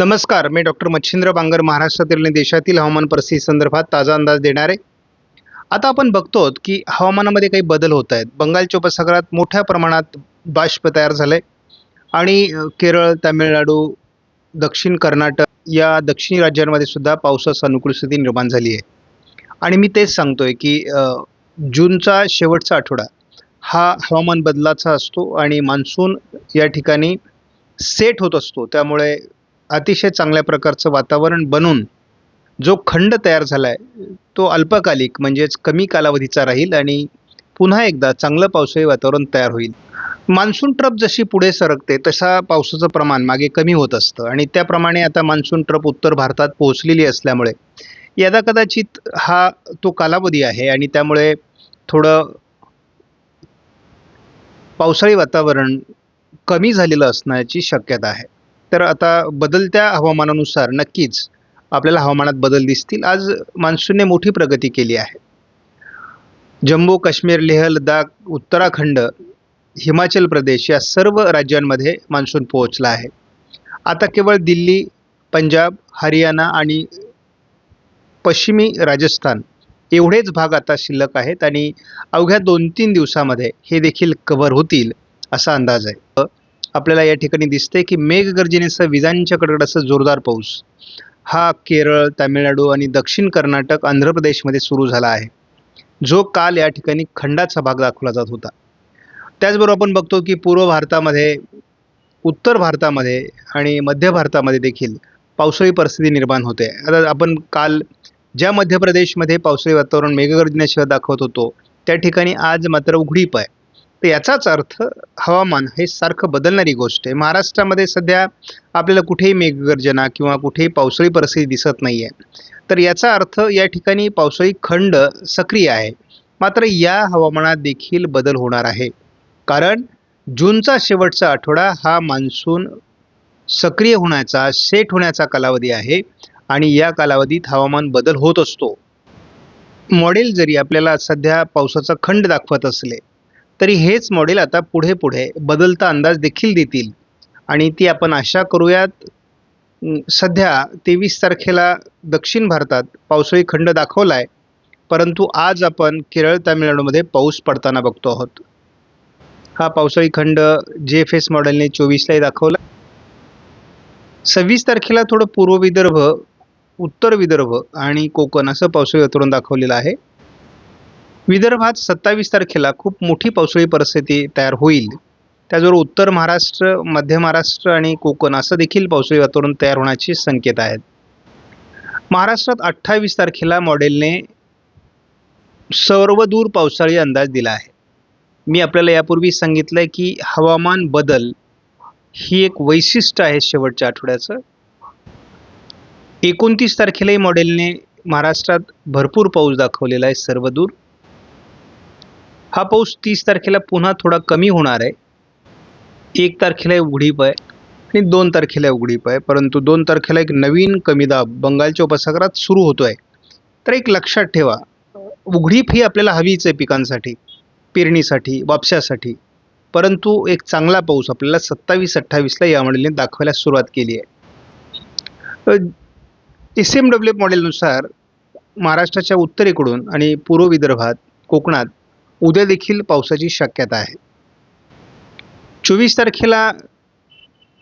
नमस्कार मी डॉक्टर मच्छिंद्र बांगर महाराष्ट्रातील आणि देशातील हवामान परिस्थिती संदर्भात ताजा अंदाज देणार. आहे आता आपण बघतो की हवामानामध्ये काही बदल होत आहेत. बंगालच्या उपसागरात मोठ्या प्रमाणात बाष्प तयार झालं आहे आणि केरळ तामिळनाडू दक्षिण कर्नाटक या दक्षिणी राज्यांमध्ये सुद्धा पावसास अनुकूल स्थिती निर्माण झाली आहे. आणि मी तेच सांगतोय की जूनचा शेवटचा आठवडा हा हवामान बदलाचा असतो आणि मान्सून या ठिकाणी सेट होत असतो. त्यामुळे अतिशय चांगल्या प्रकारचं वातावरण बनून जो खंड तयार झाला आहे तो अल्पकालिक म्हणजेच कमी कालावधीचा राहील आणि पुन्हा एकदा चांगलं पावसाळी वातावरण तयार होईल. मान्सून ट्रप जशी पुढे सरकते तसा पावसाचं प्रमाण मागे कमी होत असतं आणि त्याप्रमाणे आता मान्सून ट्रप उत्तर भारतात पोहोचलेली असल्यामुळे यदा कदाचित हा तो कालावधी आहे आणि त्यामुळे थोडं पावसाळी वातावरण कमी झालेलं असण्याची शक्यता आहे. तर आता बदलत्या हवामानानुसार नक्कीच आपल्याला हवामानात बदल दिसतील. आज मान्सूनने मोठी प्रगती केली आहे. जम्मू काश्मीर लेह लडाख उत्तराखंड हिमाचल प्रदेश या सर्व राज्यांमध्ये मान्सून पोहोचला आहे. आता केवळ दिल्ली पंजाब हरियाणा आणि पश्चिमी राजस्थान एवढेच भाग आता शिल्लक आहेत आणि अवघ्या दोन तीन दिवसामध्ये हे देखील कव्हर होतील असा अंदाज आहे. आपल्याला या ठिकाणी दिसते की मेघगर्जनेसह विजांच्या कडकडाचा जोरदार पाऊस. हा केरळ तामिळनाडू आणि दक्षिण कर्नाटक आंध्र प्रदेशमध्ये सुरू झाला आहे. जो काल या ठिकाणी खंडाचा भाग दाखवला जात होता. त्याचबरोबर आपण बघतो की पूर्व भारतामध्ये उत्तर भारतामध्ये आणि मध्य भारतामध्ये देखील पावसाळी परिस्थिती निर्माण होते. आता आपण काल ज्या मध्य प्रदेशमध्ये पावसाळी वातावरण मेघगर्जनेशिवाय दाखवत होतो त्या ठिकाणी आज मात्र उघडीप आहे. तर याचाच अर्थ हवामान हे सारखं बदलणारी गोष्ट आहे. महाराष्ट्रामध्ये सध्या आपल्याला कुठेही मेघगर्जना किंवा कुठेही पावसाळी परिस्थिती दिसत नाही आहे तर याचा अर्थ या ठिकाणी पावसाळी खंड सक्रिय आहे. मात्र या हवामानात देखील बदल होणार आहे. कारण जूनचा शेवटचा आठवडा हा मान्सून सक्रिय होण्याचा सेट होण्याचा कालावधी आहे आणि या कालावधीत हवामान बदल होत असतो. मॉडेल जरी आपल्याला सध्या पावसाचा खंड दाखवत असले तरी हेच मॉडेल आता पुढे पुढे बदलता अंदाज देखील देतील. आणि ती आपण आशा करूयात सध्या तेवीस तारखेला दक्षिण भारतात पावसाळी खंड दाखवला आहे परंतु आज आपण केरळ तामिळनाडूमध्ये पाऊस पडताना बघतो आहोत. हा पावसाळी खंड जे एफ एस मॉडेलने चोवीसलाही दाखवला. सव्वीस तारखेला थोडं पूर्व विदर्भ उत्तर विदर्भ आणि कोकण असं पावसाळी वातावरण दाखवलेलं आहे. विदर्भात सत्तावीस तारखेला खूप मोठी पावसाळी परिस्थिती तयार होईल. त्याचबरोबर उत्तर महाराष्ट्र मध्य महाराष्ट्र आणि कोकण असं देखील पावसाळी वातावरण तयार होण्याचे संकेत आहेत. महाराष्ट्रात अठ्ठावीस तारखेला मॉडेलने सर्वदूर पावसाळी अंदाज दिला आहे. मी आपल्याला यापूर्वी सांगितलंय की हवामान बदल ही एक वैशिष्ट्य आहे शेवटच्या आठवड्याचं. एकोणतीस तारखेलाही मॉडेलने महाराष्ट्रात भरपूर पाऊस दाखवलेला आहे सर्वदूर. हा पाऊस तीस तारखेला पुन्हा थोडा कमी होणार आहे. एक तारखेला उघडीप आहे आणि दोन तारखेला उघडीप आहे. परंतु दोन तारखेला एक नवीन कमी दाब बंगालच्या उपसागरात सुरू होतो आहे तर एक लक्षात ठेवा उघडीप ही आपल्याला हवीच आहे पिकांसाठी पेरणीसाठी वापशासाठी परंतु एक चांगला पाऊस आपल्याला सत्तावीस अठ्ठावीसला या मॉडेलने दाखवायला सुरुवात केली आहे. एस एम डब्ल्यू मॉडेलनुसार महाराष्ट्राच्या उत्तरेकडून आणि पूर्व विदर्भात कोकणात उद्या देखील पावसाची शक्यता आहे. चोवीस तारखेला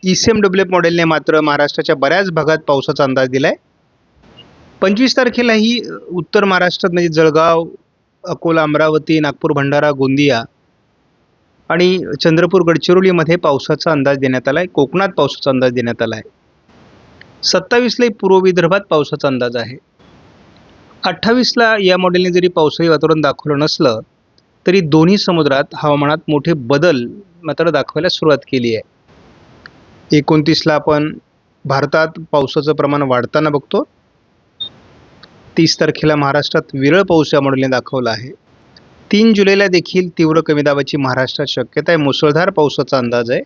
ई सी एम डब्ल्यू मॉडेलने मात्र महाराष्ट्राच्या बऱ्याच भागात पावसाचा अंदाज दिला आहे पंचवीस तारखेलाही उत्तर महाराष्ट्रात म्हणजे जळगाव अकोला अमरावती नागपूर भंडारा गोंदिया आणि चंद्रपूर गडचिरोलीमध्ये पावसाचा अंदाज देण्यात आला आहे कोकणात पावसाचा अंदाज देण्यात आला आहे सत्तावीसलाही पूर्व विदर्भात पावसाचा अंदाज आहे. अठ्ठावीसला या मॉडेलने जरी पावसाळी वातावरण दाखवलं नसलं तरी दोन्ही समुद्रात हवामानात मोठे बदल मात्र दाखवायला सुरुवात केली आहे. एकोणतीसला आपण भारतात पावसाचं प्रमाण वाढताना बघतो. तीस तारखेला महाराष्ट्रात विरळ पाऊस या मॉडेलने दाखवला आहे. तीन जुलैला देखील तीव्र कमी दाबाची महाराष्ट्रात शक्यता आहे. मुसळधार पावसाचा अंदाज आहे.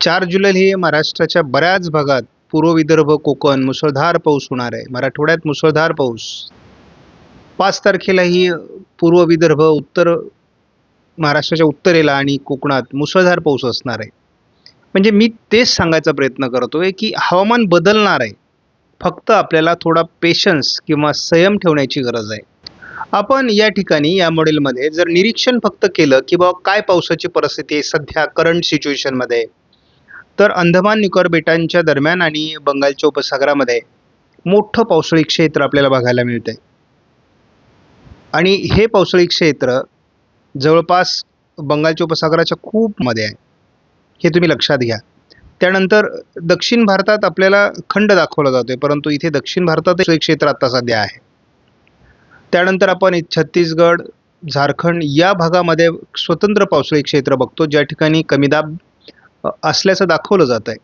चार जुलै हे महाराष्ट्राच्या बऱ्याच भागात पूर्व विदर्भ कोकण मुसळधार पाऊस होणार आहे. मराठवाड्यात मुसळधार पाऊस. पाच तारखेलाही पूर्व विदर्भ उत्तर महाराष्ट्राच्या उत्तरेला आणि कोकणात मुसळधार पाऊस असणार आहे. म्हणजे मी तेच सांगायचा प्रयत्न करतोय की हवामान बदलणार आहे. फक्त आपल्याला थोडा पेशन्स किंवा संयम ठेवण्याची गरज आहे. आपण या ठिकाणी या मॉडेलमध्ये जर निरीक्षण फक्त केलं की बाबा काय पावसाची परिस्थिती आहे सध्या करंट सिच्युएशनमध्ये तर अंदमान निकोबार बेटांच्या दरम्यान आणि बंगालच्या उपसागरामध्ये मोठं पावसाळी क्षेत्र आपल्याला बघायला मिळतंय. आणि हे पावसाळी क्षेत्र जवळपास बंगालच्या उपसागराच्या खूप मध्ये आहे. हे तुम्ही लक्षात घ्या. त्यानंतर दक्षिण भारतात आपल्याला खंड दाखवला आहे परंतु इथे दक्षिण भारतात एक क्षेत्र आत्ता सध्या आहे. त्यानंतर आपण छत्तीसगड झारखंड या भागामध्ये स्वतंत्र पावसाळी क्षेत्र बघतो ज्या ठिकाणी कमी दाब असल्याचं दाखवलं जात आहे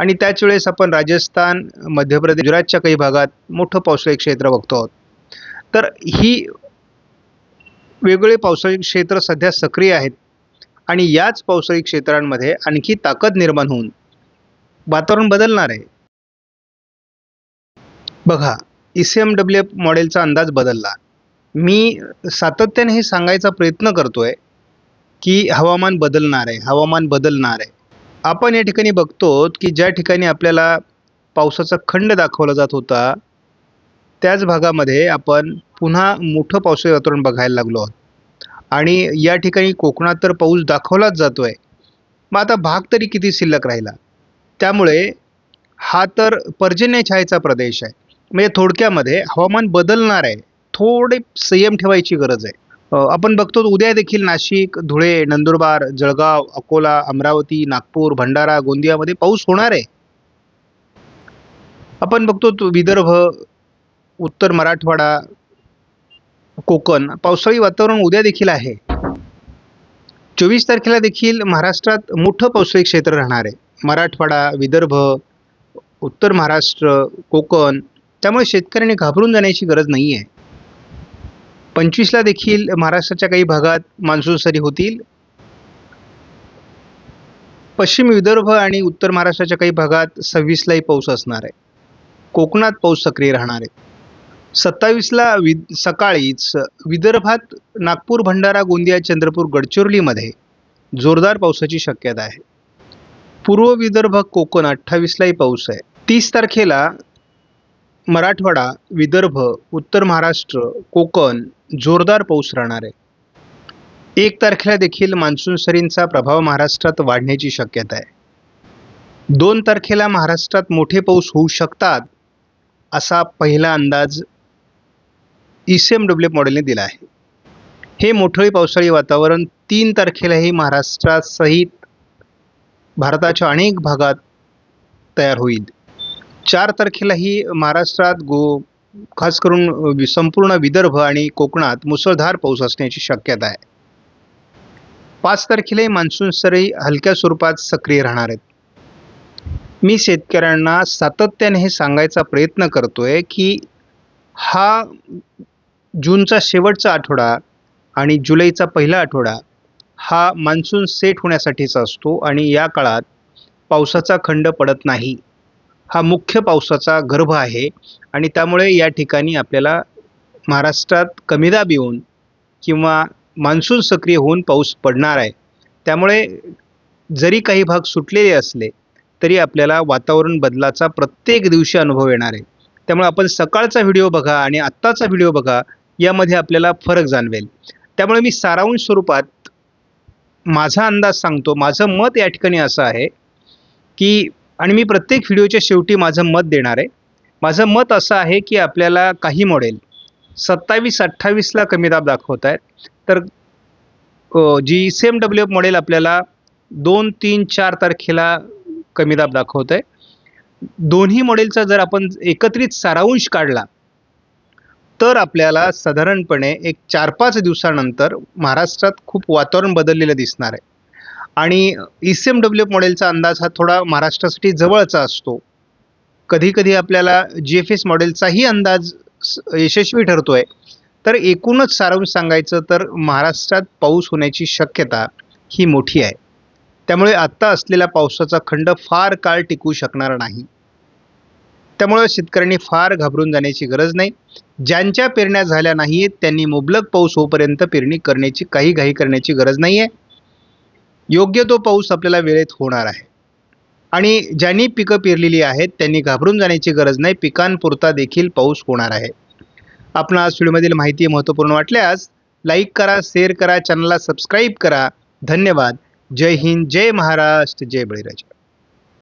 आणि त्याच वेळेस आपण राजस्थान मध्य प्रदेश गुजरातच्या काही भागात मोठं पावसाळी क्षेत्र बघतो आहोत. तर ही वेगवेगळे पावसाळी क्षेत्र सध्या सक्रिय आहेत. आणि याच पावसाळी क्षेत्रांमध्ये आणखी ताकद निर्माण होऊन वातावरण बदलणार आहे. बघा E C M W F मॉडेलचा अंदाज बदलला. मी सातत्याने हे सांगायचा प्रयत्न करतोय की हवामान बदलणार आहे हवामान बदलणार आहे. आपण या ठिकाणी बघतो की ज्या ठिकाणी आपल्याला पावसाचा खंड दाखवला जात होता त्याच भागामध्ये आपण पुन्हा मोठं पावसाळी वातावरण बघायला लागलो आहोत. आणि या ठिकाणी कोकणात तर पाऊस दाखवलाच जातो आहे मग आता भाग तरी किती शिल्लक राहिला? त्यामुळे हा तर पर्जन्य छायेचा प्रदेश आहे. म्हणजे थोडक्यामध्ये हवामान बदलणार आहे. थोडे संयम ठेवायची गरज आहे. आपण बघतो उद्या देखील नाशिक धुळे नंदुरबार जळगाव अकोला अमरावती नागपूर भंडारा गोंदियामध्ये पाऊस होणार आहे. आपण बघतो विदर्भ उत्तर मराठवाडा कोकण. पावसाळी वातावरण उद्या देखील आहे. चोवीस तारखेला देखील महाराष्ट्रात मोठं पावसाळी क्षेत्र राहणार आहे. मराठवाडा विदर्भ उत्तर महाराष्ट्र कोकण त्यामुळे शेतकऱ्यांनी घाबरून जाण्याची गरज नाही आहे पंचवीसला देखील महाराष्ट्राच्या काही भागात मान्सून सरी होतील. पश्चिम विदर्भ आणि उत्तर महाराष्ट्राच्या काही भागात सव्वीसलाही पाऊस असणार आहे. कोकणात पाऊस सक्रिय राहणार आहे. सत्तावीसला वि सकाळीच विदर्भात नागपूर भंडारा गोंदिया चंद्रपूर गडचिरोलीमध्ये जोरदार पावसाची शक्यता आहे. पूर्व विदर्भ कोकण अठ्ठावीसलाही पाऊस आहे. तीस तारखेला मराठवाडा विदर्भ उत्तर महाराष्ट्र कोकण जोरदार पाऊस राहणार आहे. एक तारखेला देखील मान्सून सरींचा प्रभाव महाराष्ट्रात वाढण्याची शक्यता आहे. दोन तारखेला महाराष्ट्रात मोठे पाऊस होऊ शकतात असा पहिला अंदाज ई सी एम डब्ल्यू मॉडेलने दिला आहे. हे मोठळे पावसाळी वातावरण तीन तारखेलाही महाराष्ट्रासहित भारताच्या अनेक भागात तयार होईल. चार तारखेलाही महाराष्ट्रात गो खास करून संपूर्ण विदर्भ आणि कोकणात मुसळधार पाऊस असण्याची शक्यता आहे. पाच तारखेलाही मान्सून सरी हलक्या स्वरूपात सक्रिय राहणार आहेत. मी शेतकऱ्यांना सातत्याने हे सांगायचा प्रयत्न करतोय की हा जूनचा शेवटचा आठवडा आणि जुलैचा पहिला आठवडा हा मान्सून सेट होण्यासाठीचा असतो आणि या काळात पावसाचा खंड पडत नाही. हा मुख्य पावसाचा गर्भ आहे आणि त्यामुळे या ठिकाणी आपल्याला महाराष्ट्रात कमी दाब येऊन किंवा मान्सून सक्रिय होऊन पाऊस पडणार आहे. त्यामुळे जरी काही भाग सुटलेले असले तरी आपल्याला वातावरण बदलाचा प्रत्येक दिवशी अनुभव येणार आहे. त्यामुळे आपण सकाळचा व्हिडिओ बघा आणि आत्ताचा व्हिडिओ बघा यामध्ये आपल्याला फरक जाणवेल. त्यामुळे मी सारांश स्वरूपात माझा अंदाज सांगतो. माझं मत या ठिकाणी असं आहे की आणि मी प्रत्येक व्हिडिओच्या शेवटी माझं मत देणार आहे. माझं मत असं आहे की आपल्याला काही मॉडेल सत्तावीस अठ्ठावीसला कमी दाब दाखवत आहेत. तर G C M W F model आपल्याला दोन तीन चार तारखेला कमी दाब दाखवत आहे. दोन्ही मॉडेलचा जर आपण एकत्रित सारांश काढला तर आपल्याला साधारणपणे एक चार पाच दिवसानंतर महाराष्ट्रात खूप वातावरण बदललेलं दिसणार आहे. आणि E C M W F मॉडेलचा अंदाज हा थोडा महाराष्ट्रासाठी जवळचा असतो. कधी कधी आपल्याला जी एफ एस मॉडेलचाही अंदाज स- यशस्वी आहे तर एकूणच सारांश सांगायचं तर महाराष्ट्रात पाऊस होण्याची शक्यता ही मोठी आहे. त्यामुळे आत्ता असलेला पावसाचा खंड फार काळ टिकू शकणार नाही. त्यामुळं शेतकऱ्यांनी फार घाबरून जाण्याची गरज नाही. ज्यांच्या पेरण्या झाल्या नाहीत त्यांनी मुबलक पाऊस होईपर्यंत पेरणी करण्याची काही घाई करण्याची गरज नाही आहे योग्य तो पाऊस आपल्याला वेळेत होणार आहे. आणि ज्यांनी पिकं पेरलेली आहेत त्यांनी घाबरून जाण्याची गरज नाही. पिकांपुरता देखील पाऊस होणार आहे. आपण व्हिडिओमधील माहिती महत्त्वपूर्ण वाटल्यास लाईक करा शेअर करा चॅनलला सबस्क्राईब करा. धन्यवाद. जय हिंद जय महाराष्ट्र जय बळीराजा.